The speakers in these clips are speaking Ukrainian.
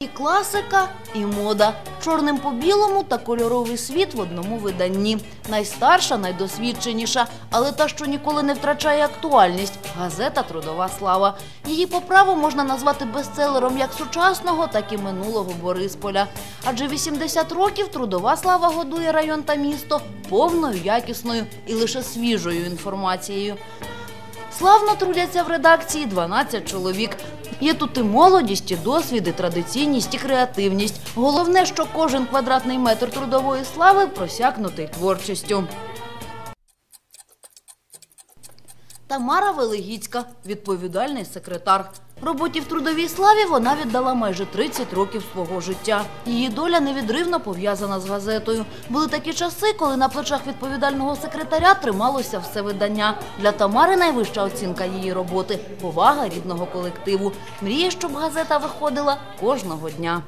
І класика, і мода. Чорним по білому та кольоровий світ в одному виданні. Найстарша, найдосвідченіша, але та, що ніколи не втрачає актуальність газета Трудова слава. Її по праву можна назвати бестселером як сучасного, так і минулого Борисполя. Адже 80 років трудова слава годує район та місто повною, якісною і лише свіжою інформацією. Славно трудяться в редакції 12 чоловік. Є тут і молодість, і досвід, і традиційність, і креативність. Головне, що кожен квадратний метр трудової слави просякнутий творчістю. Тамара Велигіцька, відповідальний секретар. Роботі в трудовій славі вона віддала майже 30 років свого життя. Її доля невідривно пов'язана з газетою. Були такі часи, коли на плечах відповідального секретаря трималося все видання. Для Тамари найвища оцінка її роботи повага рідного колективу. Мріє, щоб газета виходила кожного дня.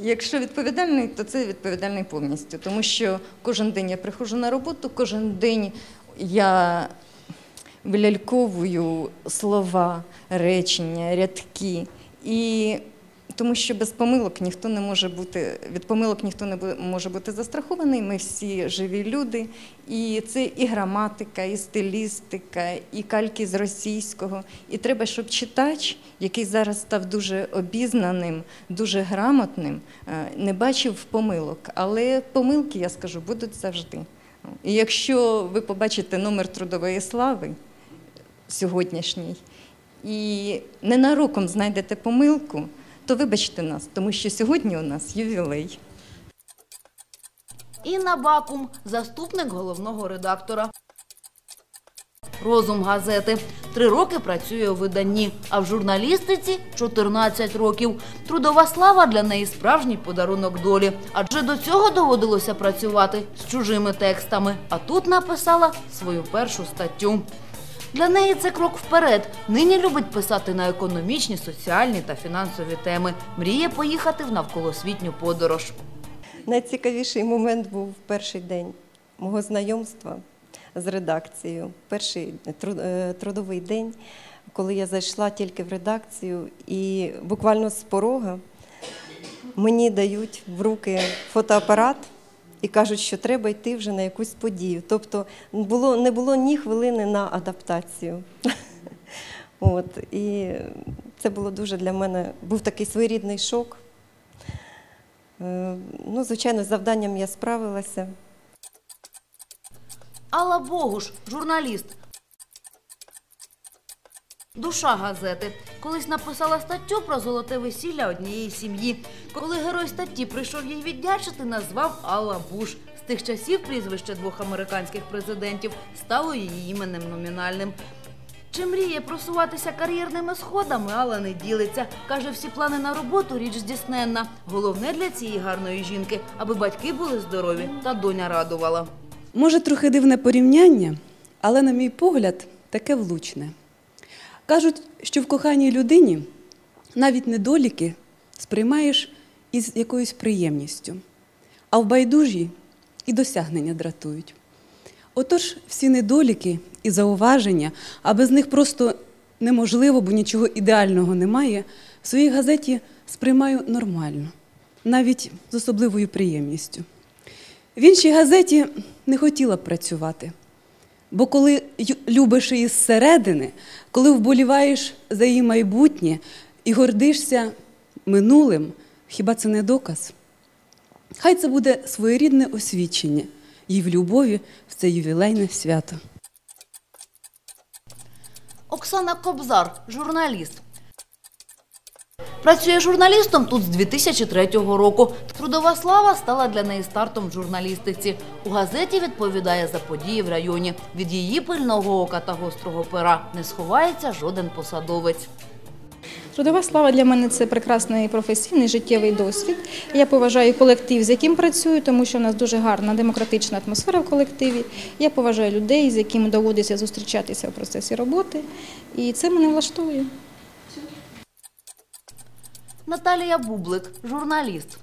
Якщо відповідальний, то це відповідальний повністю, тому що кожен день я приходжу на роботу, кожен день я виляльковую слова, речення, рядки. І тому що без помилок ніхто не може бути, від помилок ніхто не може бути застрахований. Ми всі живі люди. І це і граматика, і стилістика, і кальки з російського. І треба, щоб читач, який зараз став дуже обізнаним, дуже грамотним, е, не бачив помилок. Але помилки, я скажу, будуть завжди. І якщо ви побачите номер трудової слави сьогоднішній і ненароком знайдете помилку, то вибачте нас, тому що сьогодні у нас ювілей. Інна Бакум, заступник головного редактора. Розум газети. Три роки працює у виданні, а в журналістиці 14 років. Трудова слава для неї справжній подарунок долі. Адже до цього доводилося працювати з чужими текстами. А тут написала свою першу статтю. Для неї це крок вперед. Нині любить писати на економічні, соціальні та фінансові теми. Мріє поїхати в навколосвітню подорож. Найцікавіший момент був перший день мого знайомства з редакцією. Перший е, трудовий день, коли я зайшла тільки в редакцію, і буквально з порога мені дають в руки фотоапарат і кажуть, що треба йти вже на якусь подію. Тобто було, не було ні хвилини на адаптацію. От, і це було дуже для мене був такий своєрідний шок. Е, Ну, звичайно, з завданням я справилася. Алла Богуш, журналіст. Душа газети. Колись написала статтю про золоте весілля однієї сім'ї. Коли герой статті прийшов їй віддячити, назвав Алла Буш. З тих часів прізвище двох американських президентів стало її іменем номінальним. Чи мріє просуватися кар'єрними сходами, Алла не ділиться. Каже, всі плани на роботу річ здійсненна. Головне для цієї гарної жінки, аби батьки були здорові та доня радувала. Може, трохи дивне порівняння, але, на мій погляд, таке влучне. Кажуть, що в коханій людині навіть недоліки сприймаєш із якоюсь приємністю, а в байдужій і досягнення дратують. Отож, всі недоліки і зауваження, а без них просто неможливо, бо нічого ідеального немає, в своїй газеті сприймаю нормально, навіть з особливою приємністю. В іншій газеті не хотіла б працювати. Бо коли любиш її зсередини, коли вболіваєш за її майбутнє і гордишся минулим, хіба це не доказ? Хай це буде своєрідне освідчення їй в любові в це ювілейне свято. Оксана Кобзар, журналіст. Працює журналістом тут з 2003 року. Трудова слава стала для неї стартом в журналістиці. У газеті відповідає за події в районі. Від її пильного ока та гострого пера не сховається жоден посадовець. Трудова слава для мене це прекрасний професійний життєвий досвід. Я поважаю колектив, з яким працюю, тому що в нас дуже гарна демократична атмосфера в колективі. Я поважаю людей, з якими доводиться зустрічатися в процесі роботи, і це мене влаштовує. Наталія Бублик, журналіст.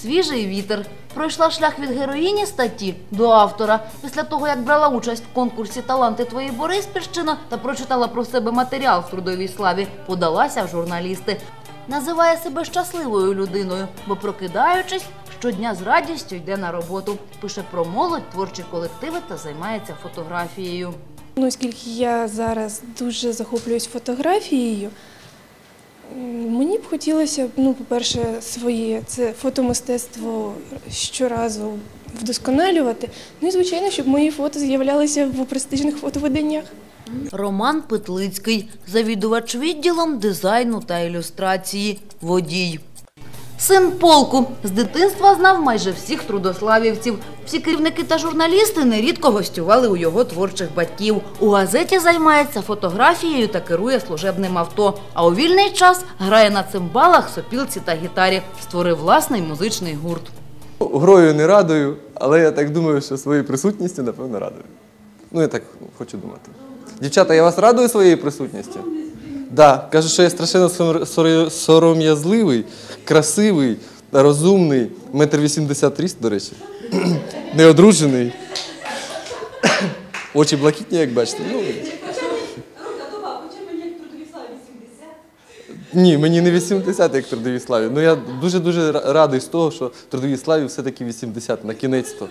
Свіжий вітер. Пройшла шлях від героїні статті до автора. Після того, як брала участь в конкурсі Таланти твої Бориспільщина та прочитала про себе матеріал в трудовій славі, подалася в журналісти. називає себе щасливою людиною, бо прокидаючись, щодня з радістю йде на роботу. Пише про молодь, творчі колективи та займається фотографією. Ну, оскільки я зараз дуже захоплююсь фотографією, мені б хотілося, ну, по-перше, своє це фотомистецтво щоразу вдосконалювати. Ну і звичайно, щоб мої фото з'являлися в престижних фотовиданнях. Роман Петлицький, завідувач відділом дизайну та ілюстрації, водій. Син полку з дитинства знав майже всіх трудославівців. Всі керівники та журналісти нерідко гостювали у його творчих батьків. У газеті займається фотографією та керує служебним авто. А у вільний час грає на цимбалах, сопілці та гітарі. Створив власний музичний гурт. Грою не радую, але я так думаю, що своєю присутністю, напевно, радую. Ну, я так хочу думати. Дівчата, я вас радую своєю присутністю? Да, кажу, що я страшенно сор- сор- сором'язливий, красивий, розумний, метр вісімдесят ріст, до речі. Неодружений. Очі блакитні, як бачите. Ну, ні, мені не 80, як трудовій славі. Ну я дуже-дуже радий з того, що трудовій славі все-таки 80 на кінець-то.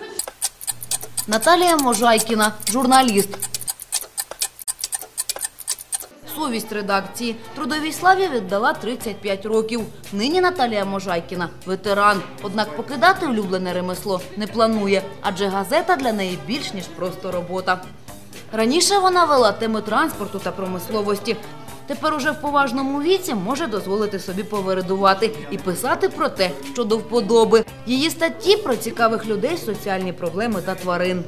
Наталія Можайкіна, журналіст. Совість редакції. Трудовій славі віддала 35 років. Нині Наталія Можайкіна – ветеран. Однак покидати улюблене ремесло не планує, адже газета для неї більш ніж просто робота. Раніше вона вела теми транспорту та промисловості. Тепер уже в поважному віці може дозволити собі повередувати і писати про те, що до вподоби. Її статті про цікавих людей, соціальні проблеми та тварин.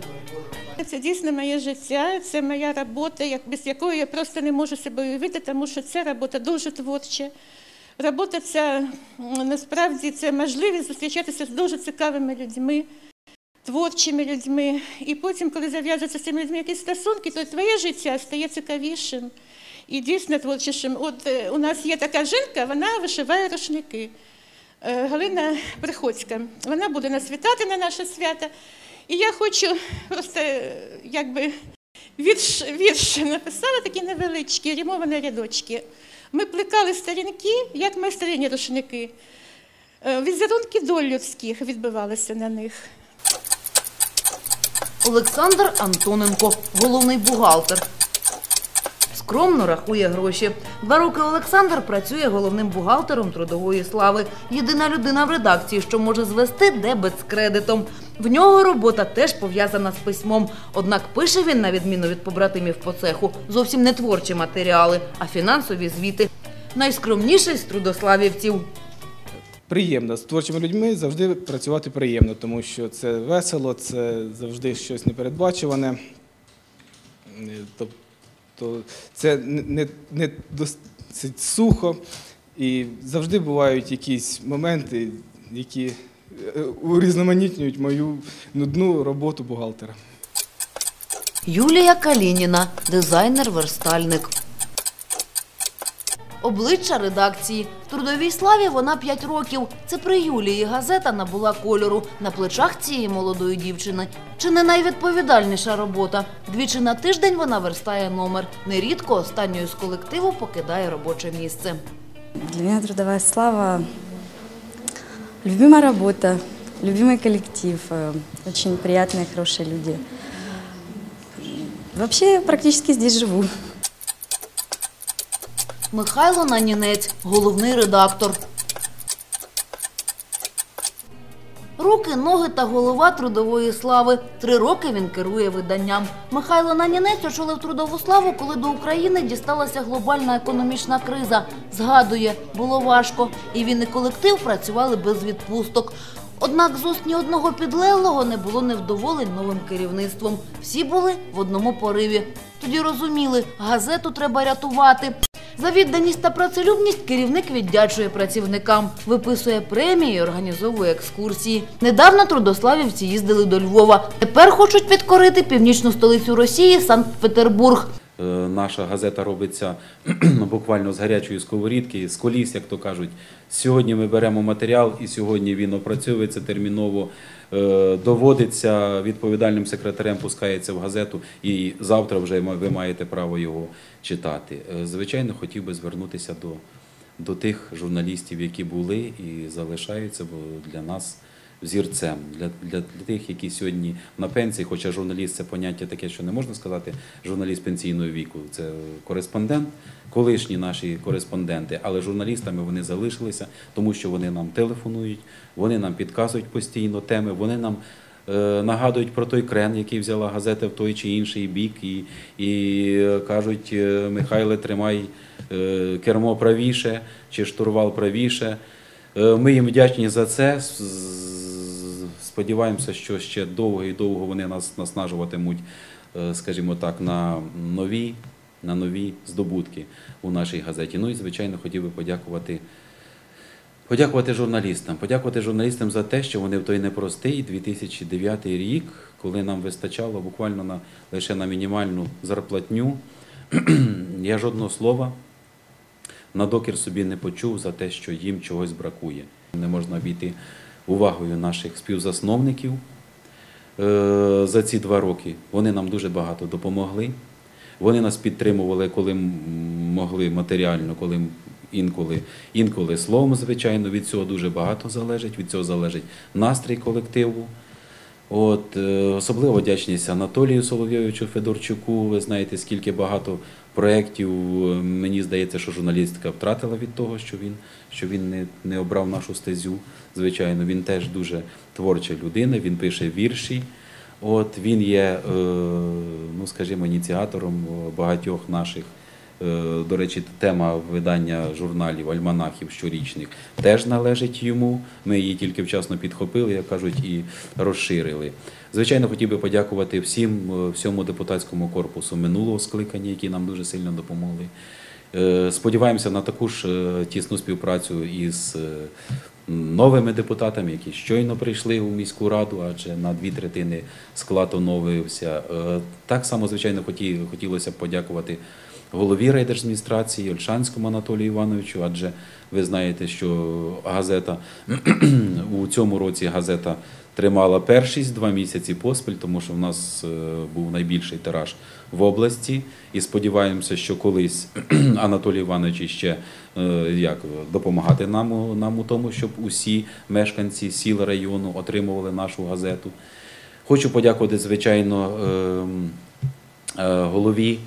Це дійсно моє життя, це моя робота, як- без якої я просто не можу себе уявити, тому що ця робота дуже творча. Робота ця насправді це можливість зустрічатися з дуже цікавими людьми, творчими людьми. І потім, коли зав'язуються з цими людьми якісь стосунки, то твоє життя стає цікавішим і дійсно творчішим. От е, у нас є така жінка, вона вишиває рушники. Е, Галина Приходька. Вона буде нас вітати на наше свято. І я хочу просто якби вірш, вірш написала такі невеличкі, рімовані рядочки. Ми плекали сторінки, як майстрині рушники. Е, Візерунки доль людських відбивалися на них. Олександр Антоненко, головний бухгалтер. Скромно рахує гроші. Два роки Олександр працює головним бухгалтером трудової слави. Єдина людина в редакції, що може звести дебет з кредитом. В нього робота теж пов'язана з письмом. Однак пише він, на відміну від побратимів по цеху, зовсім не творчі матеріали, а фінансові звіти. Найскромніший з трудославівців. Приємно з творчими людьми завжди працювати приємно, тому що це весело, це завжди щось непередбачуване. Е, Тобто це не, не, не досить сухо, і завжди бувають якісь моменти, які е, урізноманітнюють мою нудну роботу бухгалтера. Юлія Калініна, дизайнер-верстальник Обличчя редакції. В трудовій славі вона 5 років. Це при Юлії газета набула кольору на плечах цієї молодої дівчини. Чи не найвідповідальніша робота? Двічі на тиждень вона верстає номер. Нерідко останньою з колективу покидає робоче місце. Для меня трудовая слава – любимая работа, любимый коллектив, э, очень приятные, хорошие люди. Вообще, я практически здесь живу. Михайло Нанінець, головний редактор. Руки, ноги та голова трудової слави. Три роки він керує виданням. Михайло Нанінець очолив трудову славу, коли до України дісталася глобальна економічна криза. Згадує, було важко, і він і колектив працювали без відпусток. Однак з уст ні одного підлеглого не було невдоволень новим керівництвом. Всі були в одному пориві. Тоді розуміли, газету треба рятувати. За відданість та працелюбність керівник віддячує працівникам, виписує премії, і організовує екскурсії. Недавно трудославівці їздили до Львова. Тепер хочуть підкорити північну столицю Росії Санкт-Петербург. Е, Наша газета робиться буквально з гарячої сковорідки, з коліс, як то кажуть. Сьогодні ми беремо матеріал, і сьогодні він опрацьовується терміново, доводиться відповідальним секретарем, пускається в газету, і завтра вже ви маєте право його читати. Е, Звичайно, хотів би звернутися до до тих журналістів, які були і залишаються бо для нас взірцем. Для, для, для тих, які сьогодні на пенсії, хоча журналіст це поняття таке, що не можна сказати, журналіст пенсійного віку, це кореспондент, колишні наші кореспонденти, але журналістами вони залишилися, тому що вони нам телефонують, вони нам підказують постійно теми, вони нам. е, Нагадують про той крен, який взяла газета в той чи інший бік, і, і е, кажуть, е, Михайле, тримай кермо правіше чи штурвал правіше. Е, Ми їм вдячні за це. Сподіваємося, що ще довго і довго вони нас наснажуватимуть, е, скажімо так, на нові, на нові здобутки у нашій газеті. Ну і звичайно, хотів би подякувати. Подякувати журналістам, подякувати журналістам за те, що вони в той непростий 2009 рік, коли нам вистачало буквально на лише на мінімальну зарплатню. Я жодного слова на докір собі не почув за те, що їм чогось бракує. Не можна обійти увагою наших співзасновників е, за ці два роки. Вони нам дуже багато допомогли. Вони нас підтримували, коли могли матеріально, коли інколи, інколи словом, звичайно, від цього дуже багато залежить, від цього залежить настрій колективу. От, е, особливо вдячність Анатолію Соловйовичу Федорчуку. Ви знаєте, скільки багато проєктів. Мені здається, що журналістика втратила від того, що він, що він не, не обрав нашу стезю. Звичайно, він теж дуже творча людина, він пише вірші. От він є, е, ну скажімо, ініціатором багатьох наших. Е, До речі, тема видання журналів, альманахів щорічних теж належить йому. Ми її тільки вчасно підхопили, як кажуть, і розширили. Звичайно, хотів би подякувати всім, е, всьому депутатському корпусу минулого скликання, які нам дуже сильно допомогли. Е, Сподіваємося на таку ж тісну співпрацю із новими депутатами, які щойно прийшли у міську раду, адже на дві третини склад оновився. Так само, звичайно, хоті- хотілося б подякувати голові райдержадміністрації Ольшанському Анатолію Івановичу, адже ви знаєте, що газета у цьому році газета тримала першість два місяці поспіль, тому що в нас е, був найбільший тираж в області. І сподіваємося, що колись Анатолій Іванович ще е, як допомагати нам, нам у тому, щоб усі мешканці сіл району отримували нашу газету. Хочу подякувати, звичайно, ем, е, голові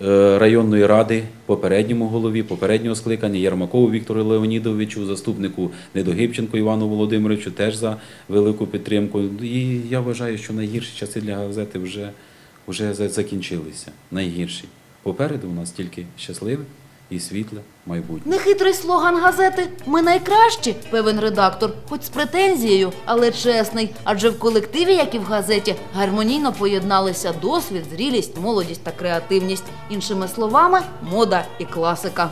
районної ради, попередньому голові, попереднього скликання Ярмакову Віктору Леонідовичу, заступнику Недогибченко Івану Володимировичу, теж за велику підтримку. І я вважаю, що найгірші часи для газети вже, вже закінчилися. Найгірші. Попереду у нас тільки щасливе і світле майбутнє. Нехитрий слоган газети Ми найкращі, певен редактор, хоч з претензією, але чесний. Адже в колективі, як і в газеті, гармонійно поєдналися досвід, зрілість, молодість та креативність. Іншими словами, мода і класика.